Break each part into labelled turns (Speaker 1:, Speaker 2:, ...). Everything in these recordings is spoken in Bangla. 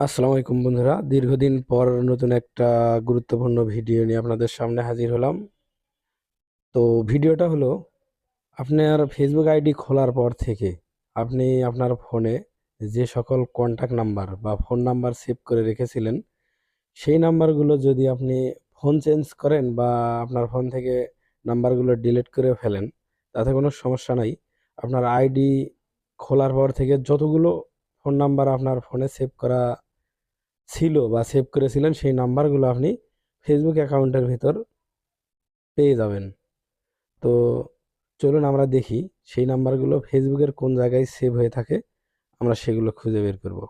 Speaker 1: আসসালামু আলাইকুম বন্ধুরা। দীর্ঘদিন পর নতুন একটা গুরুত্বপূর্ণ ভিডিও নিয়ে আপনাদের সামনে হাজির হলাম। তো ভিডিওটা হলো, আপনার ফেসবুক আইডি খোলার পর থেকে আপনি আপনার ফোনে যে সকল কন্ট্যাক্ট নাম্বার বা ফোন নাম্বার সেভ করে রেখেছিলেন, সেই নাম্বারগুলো যদি আপনি ফোন চেঞ্জ করেন বা আপনার ফোন থেকে নাম্বারগুলো ডিলিট করে ফেলেন, তাতে কোনো সমস্যা নাই। আপনার আইডি খোলার পর থেকে যতগুলো ফোন নাম্বার আপনার ফোনে সেভ করা ছিল বা সেভ করেছিলেন, সেই নাম্বারগুলো আপনি ফেসবুক অ্যাকাউন্টের ভিতর পেয়ে যাবেন। তো চলুন আমরা দেখি সেই নাম্বারগুলো ফেসবুকের কোন জায়গায় সেভ হয়ে থাকে, আমরা সেগুলো খুঁজে বের করব।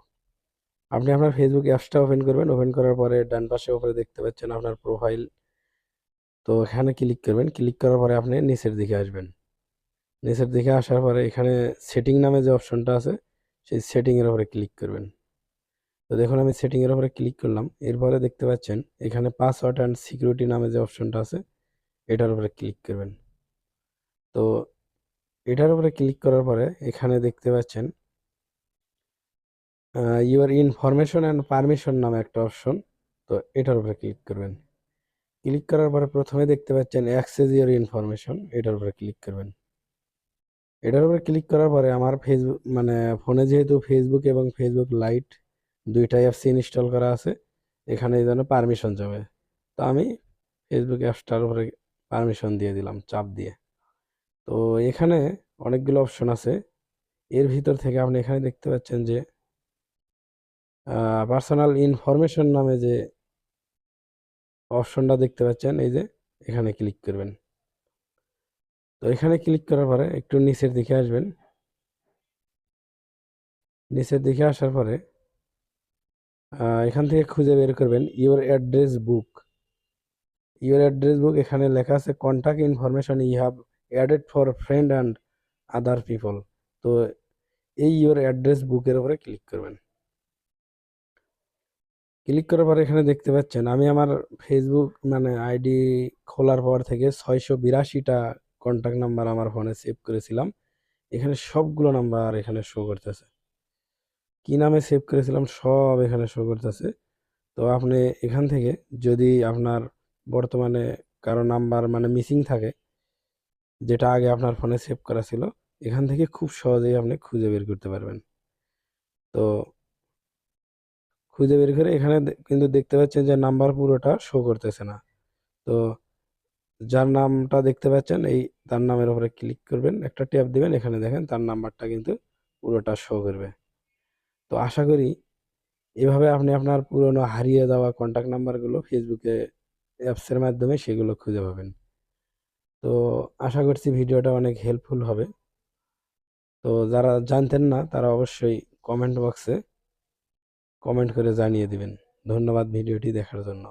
Speaker 1: আপনি আপনার ফেসবুক অ্যাপসটা ওপেন করবেন ওপেন করার পরে ডান পাশে উপরে দেখতে পাচ্ছেন আপনার প্রোফাইল তো এখানে ক্লিক করবেন ক্লিক করার পরে আপনি নিচের দিকে আসবেন। নিচের দিকে আসার পরে এখানে সেটিং নামে যে অপশনটা আছে, সেই সেটিংয়ের উপরে ক্লিক করবেন। তো দেখুন, আমি সেটিংয়ের উপরে ক্লিক করলাম। এরপরে দেখতে পাচ্ছেন, এখানে পাসওয়ার্ড অ্যান্ড সিকিউরিটি নামে যে অপশনটা আছে, এটার উপরে ক্লিক করবেন। তো এটার উপরে ক্লিক করার পরে এখানে দেখতে পাচ্ছেন ইউর ইনফরমেশন অ্যান্ড পারমিশন নামে একটা অপশন তো এটার উপরে ক্লিক করবেন। ক্লিক করার পরে প্রথমে দেখতে পাচ্ছেন অ্যাক্সেস ইউর ইনফরমেশন এটার উপরে ক্লিক করবেন। এটার উপরে ক্লিক করার পরে আমার ফেসবুক মানে ফোনে যেহেতু ফেসবুক এবং ফেসবুক লাইট দুইটাই অ্যাপস ইনস্টল করা আছে। এখানে এই জন্য পারমিশন যাবে। তো আমি ফেসবুক অ্যাপসটার উপরে পারমিশন দিয়ে দিলাম, চাপ দিয়ে। তো এখানে অনেকগুলো অপশন আছে। এর ভিতর থেকে আপনি এখানে দেখতে পাচ্ছেন যে পার্সোনাল ইনফরমেশন নামে যে অপশনটা দেখতে পাচ্ছেন, এই যে এখানে ক্লিক করবেন। তো এখানে ক্লিক করার পরে একটু নিচের দিকে আসবেন। নিচের দিকে আসার পরে এখান থেকে খুঁজে বের করবেন your address book your address book এখানে লেখা আছে contact information you have added for friend and other people তো এই ইওর অ্যাড্রেস বুকের উপরে ক্লিক করবেন। ক্লিক করার পর এখানে দেখতে পাচ্ছেন, আমি আমার ফেসবুক মানে আইডি খোলার পর থেকে ছয়শো বিরাশিটা কন্ট্যাক্ট নাম্বার আমার ফোনে সেভ করেছিলাম। এখানে সবগুলো নাম্বার এখানে শো করতেছে। কি নামে সেভ করেছিলাম সব এখানে শো করতেছে। তো আপনি এখান থেকে যদি আপনার বর্তমানে কারও নাম্বার মানে মিসিং থাকে, যেটা আগে আপনার ফোনে সেভ করা ছিল, এখান থেকে খুব সহজেই আপনি খুঁজে বের করতে পারবেন। তো খুঁজে বের করে এখানে কিন্তু দেখতে পাচ্ছেন যে নাম্বার পুরোটা শো করতেছে না। তো যার নামটা দেখতে পাচ্ছেন, এই তার নামের উপরে ক্লিক করবেন, একটা ট্যাপ দিবেন, এখানে দেখেন তার নাম্বারটা কিন্তু পুরোটা শো করবে। তো আশা করি এভাবে আপনি আপনার পুরনো হারিয়ে যাওয়া কন্ট্যাক্ট নাম্বারগুলো ফেসবুকে অ্যাপসের মাধ্যমে সেগুলো খুঁজে পাবেন। তো আশা করছি ভিডিওটা অনেক হেল্পফুল হবে। তো যারা জানতেন না, তারা অবশ্যই কমেন্ট বক্সে কমেন্ট করে জানিয়ে দিবেন। ধন্যবাদ ভিডিওটি দেখার জন্য।